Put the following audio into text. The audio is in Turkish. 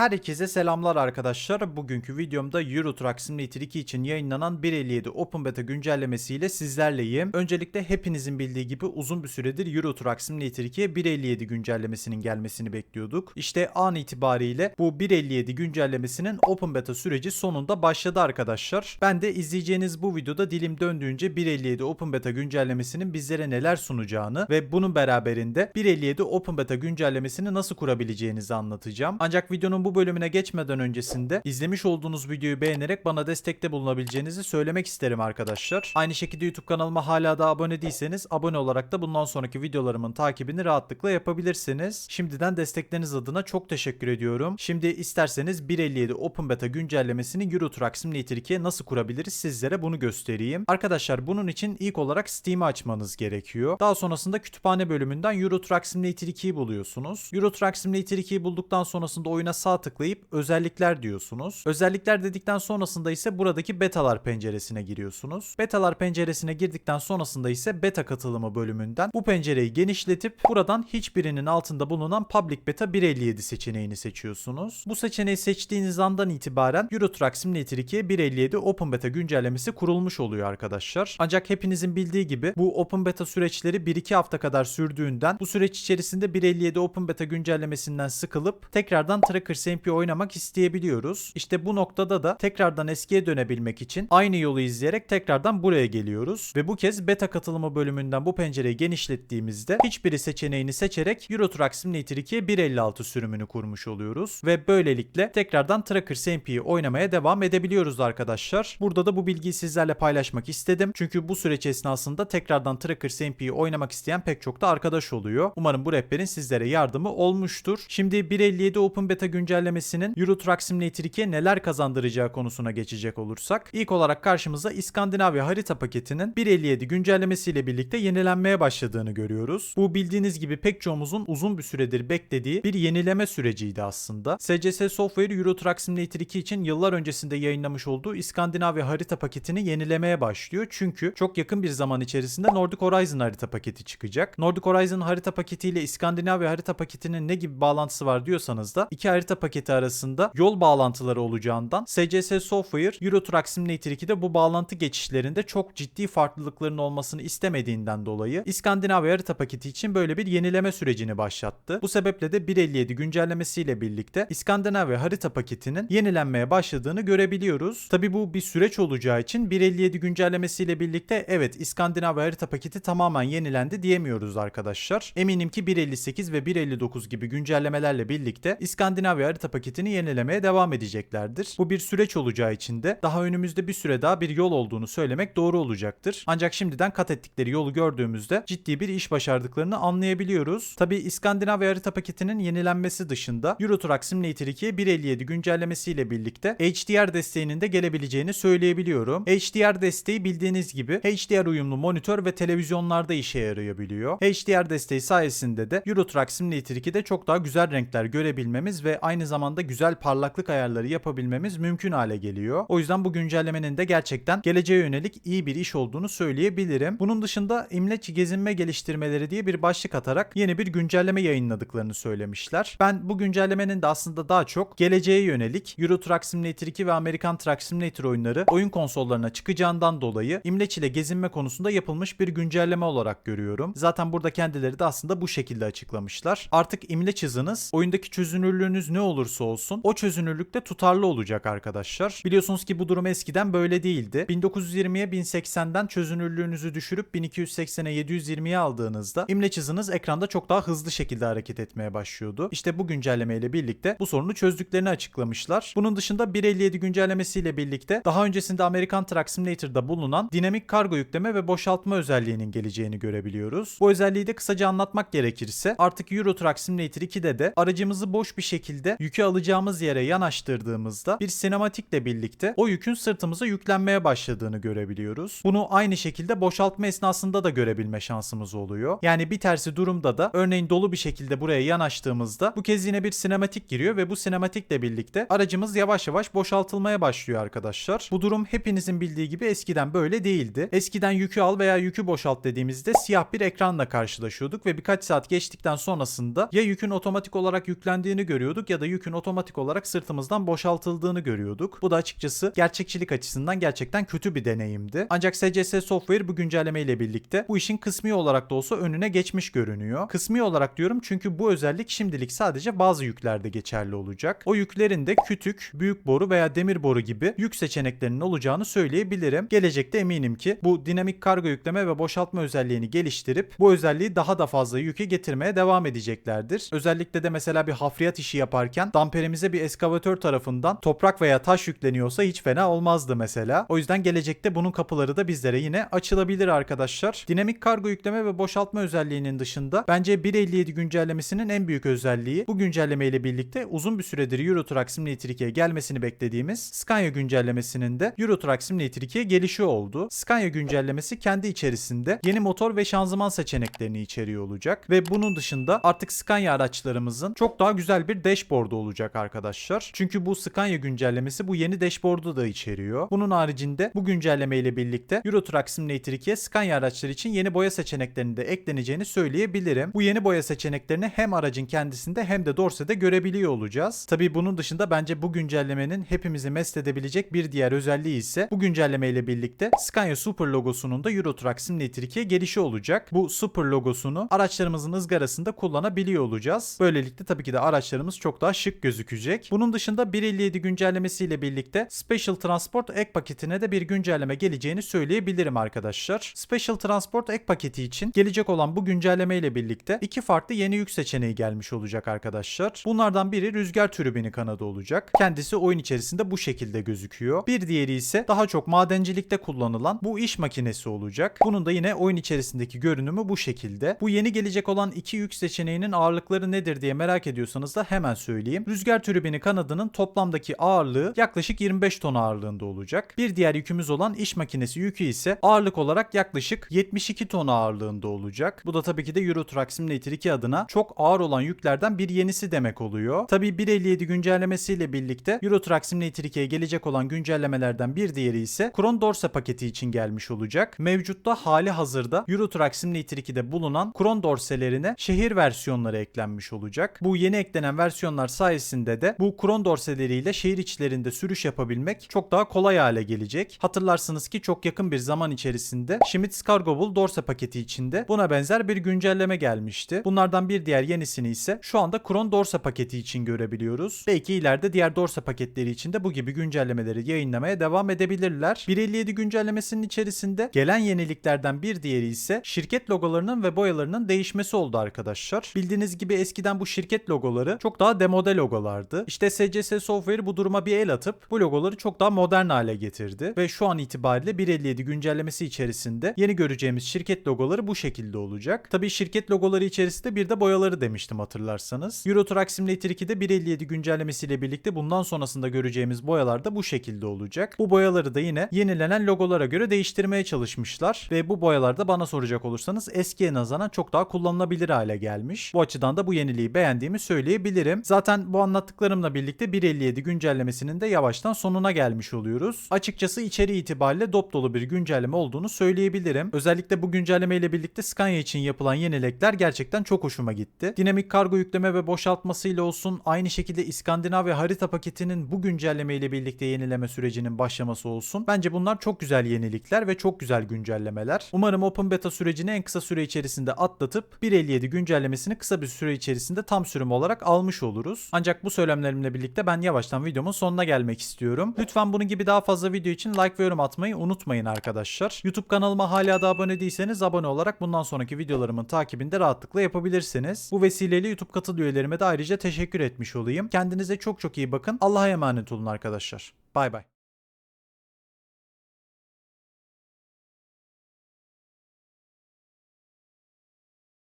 Herkese selamlar arkadaşlar. Bugünkü videomda Euro Truck Simulator 2 için yayınlanan 1.57 Open Beta güncellemesiyle sizlerleyim. Öncelikle hepinizin bildiği gibi uzun bir süredir Euro Truck Simulator 2'ye 1.57 güncellemesinin gelmesini bekliyorduk. İşte an itibariyle bu 1.57 güncellemesinin Open Beta süreci sonunda başladı arkadaşlar. Ben de izleyeceğiniz bu videoda dilim döndüğünce 1.57 Open Beta güncellemesinin bizlere neler sunacağını ve bunun beraberinde 1.57 Open Beta güncellemesini nasıl kurabileceğinizi anlatacağım. Ancak videonun bu bölümüne geçmeden öncesinde izlemiş olduğunuz videoyu beğenerek bana destekte bulunabileceğinizi söylemek isterim arkadaşlar. Aynı şekilde YouTube kanalıma hala da abone değilseniz abone olarak da bundan sonraki videolarımın takibini rahatlıkla yapabilirsiniz. Şimdiden destekleriniz adına çok teşekkür ediyorum. Şimdi isterseniz 1.57 Open Beta güncellemesini Euro Simulator 2'ye nasıl kurabiliriz sizlere bunu göstereyim. Arkadaşlar bunun için ilk olarak Steam'i açmanız gerekiyor. Daha sonrasında kütüphane bölümünden Euro Simulator 2'yi buluyorsunuz. Euro Simulator 2'yi bulduktan sonrasında oyuna sağ tıklayıp özellikler diyorsunuz. Özellikler dedikten sonrasında ise buradaki betalar penceresine giriyorsunuz. Betalar penceresine girdikten sonrasında ise beta katılımı bölümünden bu pencereyi genişletip buradan hiçbirinin altında bulunan Public Beta 1.57 seçeneğini seçiyorsunuz. Bu seçeneği seçtiğiniz andan itibaren Euro Truck Simulator 2'ye 1.57 Open Beta güncellemesi kurulmuş oluyor arkadaşlar. Ancak hepinizin bildiği gibi bu Open Beta süreçleri 1-2 hafta kadar sürdüğünden bu süreç içerisinde 1.57 Open Beta güncellemesinden sıkılıp tekrardan Tracker SMP oynamak isteyebiliyoruz. İşte bu noktada da tekrardan eskiye dönebilmek için aynı yolu izleyerek tekrardan buraya geliyoruz. Ve bu kez beta katılımı bölümünden bu pencereyi genişlettiğimizde hiçbiri seçeneğini seçerek Euro Truck Simulator 2'ye 1.56 sürümünü kurmuş oluyoruz. Ve böylelikle tekrardan Tracker SMP'yi oynamaya devam edebiliyoruz arkadaşlar. Burada da bu bilgiyi sizlerle paylaşmak istedim. Çünkü bu süreç esnasında tekrardan Tracker SMP'yi oynamak isteyen pek çok da arkadaş oluyor. Umarım bu rehberin sizlere yardımı olmuştur. Şimdi 1.57 Open Beta güncellemesinin Euro Truck Simulator 2'ye neler kazandıracağı konusuna geçecek olursak ilk olarak karşımıza İskandinavya harita paketinin 1.57 güncellemesiyle birlikte yenilenmeye başladığını görüyoruz. Bu bildiğiniz gibi pek çoğumuzun uzun bir süredir beklediği bir yenileme süreciydi aslında. SCS Software Euro Truck Simulator 2 için yıllar öncesinde yayınlamış olduğu İskandinavya harita paketini yenilemeye başlıyor. Çünkü çok yakın bir zaman içerisinde Nordic Horizon harita paketi çıkacak. Nordic Horizon harita paketiyle İskandinavya harita paketinin ne gibi bağlantısı var diyorsanız da iki harita paketi arasında yol bağlantıları olacağından SCS Software Euro Truck Simulator 2'de bu bağlantı geçişlerinde çok ciddi farklılıkların olmasını istemediğinden dolayı İskandinavya harita paketi için böyle bir yenileme sürecini başlattı. Bu sebeple de 1.57 güncellemesiyle birlikte İskandinavya harita paketinin yenilenmeye başladığını görebiliyoruz. Tabi bu bir süreç olacağı için 1.57 güncellemesiyle birlikte evet İskandinavya harita paketi tamamen yenilendi diyemiyoruz arkadaşlar. Eminim ki 1.58 ve 1.59 gibi güncellemelerle birlikte İskandinavya harita paketini yenilemeye devam edeceklerdir. Bu bir süreç olacağı için de daha önümüzde bir süre daha bir yol olduğunu söylemek doğru olacaktır. Ancak şimdiden kat ettikleri yolu gördüğümüzde ciddi bir iş başardıklarını anlayabiliyoruz. Tabi İskandinavya harita paketinin yenilenmesi dışında Euro Truck Simulator 2'ye 1.57 güncellemesiyle birlikte HDR desteğinin de gelebileceğini söyleyebiliyorum. HDR desteği bildiğiniz gibi HDR uyumlu monitör ve televizyonlarda işe yarayabiliyor. HDR desteği sayesinde de Euro Truck Simulator 2'de çok daha güzel renkler görebilmemiz ve aynı zamanda güzel parlaklık ayarları yapabilmemiz mümkün hale geliyor. O yüzden bu güncellemenin de gerçekten geleceğe yönelik iyi bir iş olduğunu söyleyebilirim. Bunun dışında İmleç gezinme geliştirmeleri diye bir başlık atarak yeni bir güncelleme yayınladıklarını söylemişler. Ben bu güncellemenin de aslında daha çok geleceğe yönelik Euro Truck Simulator 2 ve American Truck Simulator oyunları oyun konsollarına çıkacağından dolayı İmleç ile gezinme konusunda yapılmış bir güncelleme olarak görüyorum. Zaten burada kendileri de aslında bu şekilde açıklamışlar. Artık İmleç hızınız oyundaki çözünürlüğünüz ne olursa olsun o çözünürlükte tutarlı olacak arkadaşlar. Biliyorsunuz ki bu durum eskiden böyle değildi. 1920'ye 1080'den çözünürlüğünüzü düşürüp 1280'e 720'ye aldığınızda imleç hızınız ekranda çok daha hızlı şekilde hareket etmeye başlıyordu. İşte bu güncelleme birlikte bu sorunu çözdüklerini açıklamışlar. Bunun dışında 1.57 güncellemesiyle birlikte daha öncesinde American Truck Simulator'da bulunan dinamik kargo yükleme ve boşaltma özelliğinin geleceğini görebiliyoruz. Bu özelliği de kısaca anlatmak gerekirse artık Euro Truck Simulator 2'de de aracımızı boş bir şekilde yükü alacağımız yere yanaştırdığımızda bir sinematikle birlikte o yükün sırtımıza yüklenmeye başladığını görebiliyoruz. Bunu aynı şekilde boşaltma esnasında da görebilme şansımız oluyor. Yani bir tersi durumda da örneğin dolu bir şekilde buraya yanaştığımızda bu kez yine bir sinematik giriyor ve bu sinematikle birlikte aracımız yavaş yavaş boşaltılmaya başlıyor arkadaşlar. Bu durum hepinizin bildiği gibi eskiden böyle değildi. Eskiden yükü al veya yükü boşalt dediğimizde siyah bir ekranla karşılaşıyorduk ve birkaç saat geçtikten sonrasında ya yükün otomatik olarak yüklendiğini görüyorduk ya da yükün otomatik olarak sırtımızdan boşaltıldığını görüyorduk. Bu da açıkçası gerçekçilik açısından gerçekten kötü bir deneyimdi. Ancak SCS Software bu güncelleme ile birlikte bu işin kısmi olarak da olsa önüne geçmiş görünüyor. Kısmi olarak diyorum çünkü bu özellik şimdilik sadece bazı yüklerde geçerli olacak. O yüklerin de kütük, büyük boru veya demir boru gibi yük seçeneklerinin olacağını söyleyebilirim. Gelecekte eminim ki bu dinamik kargo yükleme ve boşaltma özelliğini geliştirip bu özelliği daha da fazla yüke getirmeye devam edeceklerdir. Özellikle de mesela bir hafriyat işi yaparken damperimize bir eskavatör tarafından toprak veya taş yükleniyorsa hiç fena olmazdı mesela. O yüzden gelecekte bunun kapıları da bizlere yine açılabilir arkadaşlar. Dinamik kargo yükleme ve boşaltma özelliğinin dışında bence 1.57 güncellemesinin en büyük özelliği bu güncelleme ile birlikte uzun bir süredir Euro Truck Simulator 2'ye gelmesini beklediğimiz Scania güncellemesinin de Euro Truck Simulator 2'ye gelişi oldu. Scania güncellemesi kendi içerisinde yeni motor ve şanzıman seçeneklerini içeriyor olacak ve bunun dışında artık Scania araçlarımızın çok daha güzel bir dashboard'u olacak arkadaşlar. Çünkü bu Scania güncellemesi bu yeni dashboard'u da içeriyor. Bunun haricinde bu güncelleme ile birlikte Euro Truck Simulator 2'ye Scania araçları için yeni boya seçeneklerinin de ekleneceğini söyleyebilirim. Bu yeni boya seçeneklerini hem aracın kendisinde hem de Dorse'de görebiliyor olacağız. Tabii bunun dışında bence bu güncellemenin hepimizi mest edebilecek bir diğer özelliği ise bu güncelleme ile birlikte Scania Super logosunun da Euro Truck Simulator 2'ye gelişi olacak. Bu Super logosunu araçlarımızın ızgarasında kullanabiliyor olacağız. Böylelikle tabii ki de araçlarımız çok daha şık gözükecek. Bunun dışında 1.57 güncellemesiyle birlikte Special Transport ek paketine de bir güncelleme geleceğini söyleyebilirim arkadaşlar. Special Transport ek paketi için gelecek olan bu güncelleme ile birlikte iki farklı yeni yük seçeneği gelmiş olacak arkadaşlar. Bunlardan biri rüzgar türbini kanadı olacak. Kendisi oyun içerisinde bu şekilde gözüküyor. Bir diğeri ise daha çok madencilikte kullanılan bu iş makinesi olacak. Bunun da yine oyun içerisindeki görünümü bu şekilde. Bu yeni gelecek olan iki yük seçeneğinin ağırlıkları nedir diye merak ediyorsanız da hemen söyleyeyim. Rüzgar türbini kanadının toplamdaki ağırlığı yaklaşık 25 ton ağırlığında olacak. Bir diğer yükümüz olan iş makinesi yükü ise ağırlık olarak yaklaşık 72 ton ağırlığında olacak. Bu da tabii ki de Euro Truck Simulator 2 adına çok ağır olan yüklerden bir yenisi demek oluyor. Tabii 1.57 güncellemesiyle birlikte Euro Truck Simulator 2'ye gelecek olan güncellemelerden bir diğeri ise Kron Dorse paketi için gelmiş olacak. Mevcutta hali hazırda Euro Truck Simulator 2'de bulunan Kron Dorse'lerine şehir versiyonları eklenmiş olacak. Bu yeni eklenen versiyonlar sayesinde de bu Kron Dorseleriyle şehir içlerinde sürüş yapabilmek çok daha kolay hale gelecek. Hatırlarsınız ki çok yakın bir zaman içerisinde Schmitz Cargoable Dorse paketi içinde buna benzer bir güncelleme gelmişti. Bunlardan bir diğer yenisini ise şu anda Kron Dorse paketi için görebiliyoruz. Belki ileride diğer Dorse paketleri için de bu gibi güncellemeleri yayınlamaya devam edebilirler. 1.57 güncellemesinin içerisinde gelen yeniliklerden bir diğeri ise şirket logolarının ve boyalarının değişmesi oldu arkadaşlar. Bildiğiniz gibi eskiden bu şirket logoları çok daha demode logolardı. İşte SCS Software bu duruma bir el atıp bu logoları çok daha modern hale getirdi ve şu an itibariyle 1.57 güncellemesi içerisinde yeni göreceğimiz şirket logoları bu şekilde olacak. Tabii şirket logoları içerisinde bir de boyaları demiştim hatırlarsanız. Euro Truck Simulator 2'de 1.57 güncellemesiyle birlikte bundan sonrasında göreceğimiz boyalar da bu şekilde olacak. Bu boyaları da yine yenilenen logolara göre değiştirmeye çalışmışlar ve bu boyalar da bana soracak olursanız eskiye nazaran çok daha kullanılabilir hale gelmiş. Bu açıdan da bu yeniliği beğendiğimi söyleyebilirim. Zaten bu anlattıklarımla birlikte 1.57 güncellemesinin de yavaştan sonuna gelmiş oluyoruz. Açıkçası içeri itibariyle dop dolu bir güncelleme olduğunu söyleyebilirim. Özellikle bu güncelleme ile birlikte Scania için yapılan yenilikler gerçekten çok hoşuma gitti. Dinamik kargo yükleme ve boşaltmasıyla olsun aynı şekilde İskandinavya harita paketinin bu güncelleme ile birlikte yenileme sürecinin başlaması olsun. Bence bunlar çok güzel yenilikler ve çok güzel güncellemeler. Umarım Open Beta sürecini en kısa süre içerisinde atlatıp 1.57 güncellemesini kısa bir süre içerisinde tam sürüm olarak almış oluruz. Ancak bu söylemlerimle birlikte ben yavaştan videomun sonuna gelmek istiyorum. Lütfen bunun gibi daha fazla video için like ve yorum atmayı unutmayın arkadaşlar. YouTube kanalıma hala da abone değilseniz abone olarak bundan sonraki videolarımın takibinde rahatlıkla yapabilirsiniz. Bu vesileyle YouTube katıl üyelerime de ayrıca teşekkür etmiş olayım. Kendinize çok çok iyi bakın. Allah'a emanet olun arkadaşlar. Bay bay.